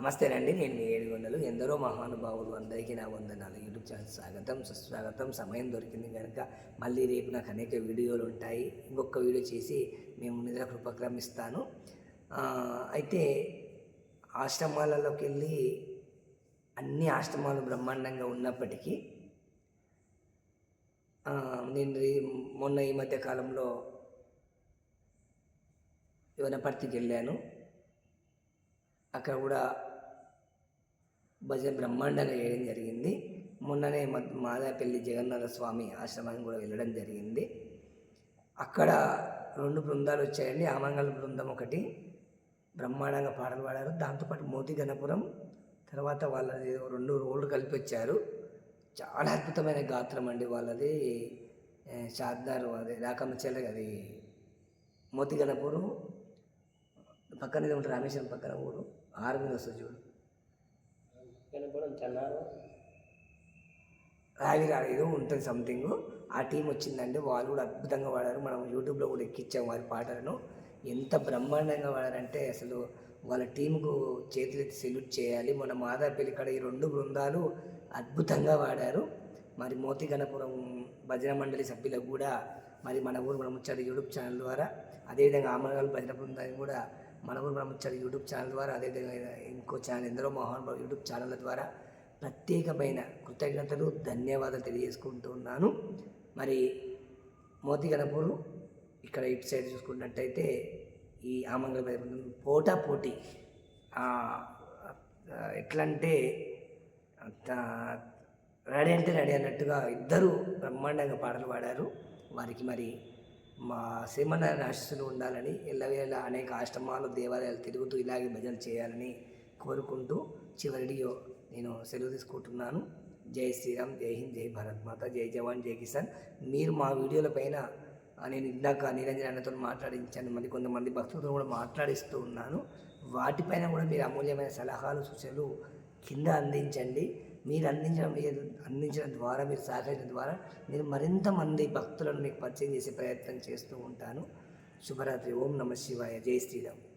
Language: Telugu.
నమస్తేనండి నేను మీ ఏడుగొండలు. ఎందరో మహానుభావులు అందరికీ నా వందనాలు. యూట్యూబ్ ఛానల్ స్వాగతం సుస్వాగతం. సమయం దొరికింది కనుక మళ్ళీ రేపు నాకు అనేక వీడియోలు ఉంటాయి. ఇంకొక వీడియో చేసి మేము నిద్రకు ఉపక్రమిస్తాను అయితే ఆశ్రమాలలోకి వెళ్ళి అన్ని ఆశ్రమాలు బ్రహ్మాండంగా ఉన్నప్పటికీ నేను రీ- మొన్న ఈ మధ్య కాలంలో యువనపర్తికి వెళ్ళాను. అక్కడ కూడా భజన బ్రహ్మాండంగా చేయడం జరిగింది. మొన్ననే మాదాపల్లి జగన్నాథ స్వామి ఆశ్రమానికి కూడా వెళ్ళడం జరిగింది. అక్కడ రెండు బృందాలు వచ్చాయండి. ఆమంగళ బృందం ఒకటి బ్రహ్మాండంగా పాటలు పాడారు. దాంతోపాటు మోతి గణపురం తర్వాత వాళ్ళది ఏదో రెండు రోడ్లు కలిపి వచ్చారు. చాలా అద్భుతమైన గాత్రం అండి వాళ్ళది. ఏ, షాద్దారు అదే రాకమ్మ అది. మోతి గణపురం పక్కన ఉంటుంది రామేశ్వరం పక్కన ఊరు. ఆరు మీద వస్తుంది చూడు. కనపడం చెన్నారు రావిరాడు ఏదో ఉంటుంది సంథింగ్ ఆ టీం వచ్చిందంటే వాళ్ళు కూడా అద్భుతంగా వాడారు. మనం యూట్యూబ్లో కూడా ఎక్కించాం వారి పాటలను. ఎంత బ్రహ్మాండంగా వాడారంటే అసలు వాళ్ళ టీంకు చేతులెత్తి సెల్యూట్ చేయాలి. మన మాదాపల్లి కాడ ఈ రెండు బృందాలు అద్భుతంగా వాడారు. మరి మోతి గణపురం భజన మండలి సభ్యులకు కూడా మరి మన ఊరు మన ముచ్చడి యూట్యూబ్ ఛానల్ ద్వారా అదేవిధంగా ఆమరగాలు భజన బృందాన్ని కూడా మన ఊరు యూట్యూబ్ ఛానల్ ద్వారా అదేవిధంగా ఇంకో ఛానల్ ఎందరో మహానుభావ యూట్యూబ్ ఛానళ్ళ ద్వారా ప్రత్యేకమైన కృతజ్ఞతలు ధన్యవాదాలు తెలియజేసుకుంటున్నాను మరి మోతి గణపూరు ఇక్కడ ఇటు సైడ్ చూసుకున్నట్టయితే ఈ ఆమంగళ పోటా పోటీ ఎట్లా అంటే రెడీ అంటే రెడీ అన్నట్టుగా ఇద్దరు బ్రహ్మాండంగా పాటలు పాడారు. వారికి మరి మా శ్రీమన్నారాయణ ఆశస్సులు ఉండాలని ఎల్లవేళ అనేక ఆశ్రమాలు దేవాలయాలు తిరుగుతూ ఇలాగే భజన చేయాలని కోరుకుంటూ చివరిడియో నేను సెలవు తీసుకుంటున్నాను. జై శ్రీరామ్ జై హింద్ జై భారత్ మాత జై జవాన్ జై కిసాన్. మీరు మా వీడియోల పైన నేను ఇందాక నిరంజన అన్నతో మాట్లాడించాను మరి కొంతమంది భక్తులతో కూడా మాట్లాడిస్తూ ఉన్నాను. వాటిపైన కూడా మీరు అమూల్యమైన సలహాలు సూచనలు కింద అందించండి. మీరు అందించడం మీరు అందించడం ద్వారా మీరు సహకరించిన ద్వారా నేను మరింత మంది భక్తులను మీకు పరిచయం చేసే ప్రయత్నం చేస్తూ ఉంటాను. శుభరాత్రి. ఓం నమ శివాయ. జై శ్రీరామ్.